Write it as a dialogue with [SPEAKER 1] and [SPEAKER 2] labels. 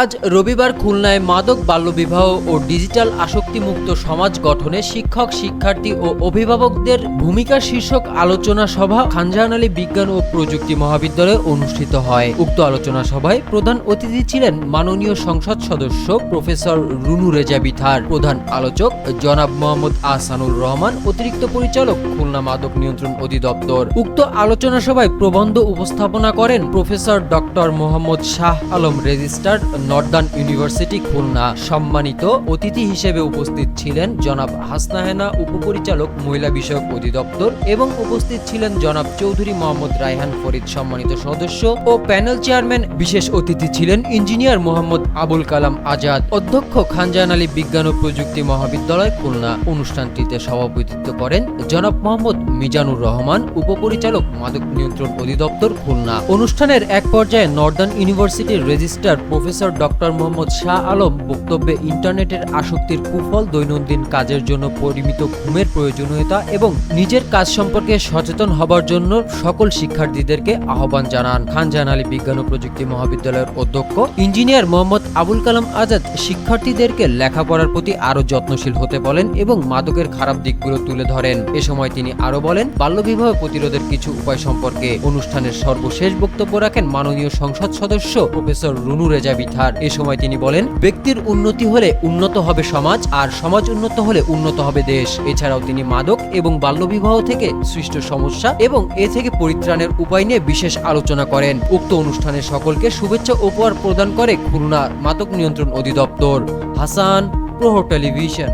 [SPEAKER 1] আজ রবিবার খুলনায় মাদক বাল্যবিবাহ ও ডিজিটাল আসক্তিমুক্ত সমাজ গঠনে শিক্ষক, শিক্ষার্থী ও অভিভাবকদের ভূমিকা শীর্ষক আলোচনা সভা খানজাহান আলী বিজ্ঞান ও প্রযুক্তি মহাবিদ্যালয়ে অনুষ্ঠিত হয়। উক্ত আলোচনা সভায় প্রধান অতিথি ছিলেন মাননীয় সংসদ সদস্য প্রফেসর রুনু রেজা বিথার প্রধান আলোচক জনাব মোহাম্মদ আহসানুর রহমান, অতিরিক্ত পরিচালক খুলনা মাদক নিয়ন্ত্রণ অধিদপ্তর। উক্ত আলোচনা সভায় প্রবন্ধ উপস্থাপনা করেন professor doctor Mohammad Shah Alam registrar Northern University Khulna. সম্মানিত অতিথি হিসেবে উপস্থিত ছিলেন জনাব হাসনাহেনা উপপরিচালক, মহিলা বিষয়ক অধিদপ্তর এবং উপস্থিত ছিলেন জনাব চৌধুরী মোহাম্মদ রায়হান ফরিদ সম্মানিত সদস্য ও প্যানেল চেয়ারম্যান। বিশেষ অতিথি ছিলেন ইঞ্জিনিয়ার মোহাম্মদ আবুল কালাম আজাদ, অধ্যক্ষ খানজাহান আলী বিজ্ঞান ও প্রযুক্তি মহাবিদ্যালয় খুলনা। অনুষ্ঠানটিতে সভাপতিত্ব করেন জনাব মোহাম্মদ মিজানুর রহমান, উপপরিচালক মাদক নিয়ন্ত্রণ অধিদপ্তর খুলনা। অনুষ্ঠানের এক পর্যায়ে নর্দার্ন ইউনিভার্সিটির registrar professor doctor Mohammad Shah Alam বক্তব্যে ইন্টারনেটের আসক্তির কুফল দৈনন্দিন কাজের জন্য পরিমিত ঘুমের প্রয়োজনীয়তা এবং নিজের কাজ সম্পর্কে সচেতন হবার জন্য সকল শিক্ষার্থীদেরকে আহ্বান জানান। খানজাহান আলী বিজ্ঞান ও প্রযুক্তি মহাবিদ্যালয়ের অধ্যক্ষ ইঞ্জিনিয়ার মোহাম্মদ আবুল কালাম আজাদ শিক্ষার্থীদেরকে লেখাপড়ার প্রতি আরও যত্নশীল হতে বলেন এবং মাদকের খারাপ দিকগুলো তুলে ধরেন। এ সময় তিনি আরও বলেন বাল্যবিবাহ প্রতিরোধের কিছু উপায় সম্পর্কে অনুষ্ঠানের সর্বশেষ বক্তব্য রাখেন মাননীয় সংসদ সদস্য প্রফেসর রুনু রেজা বিথার এ সময় তিনি বলেন, ব্যক্তির উন্নতি হলে উন্নত হবে সমাজ, আর সমাজ উন্নত হলে উন্নত হবে দেশ। এছাড়াও তিনি মাদক এবং বাল্যবিবাহ থেকে সৃষ্ট সমস্যা এবং এ থেকে পরিত্রাণের উপায় নিয়ে বিশেষ আলোচনা করেন। উক্ত অনুষ্ঠানে সকলকে শুভেচ্ছা উপহার প্রদান করে খুলনা মাদক নিয়ন্ত্রণ অধিদপ্তর। হাসান, প্রহর টেলিভিশন।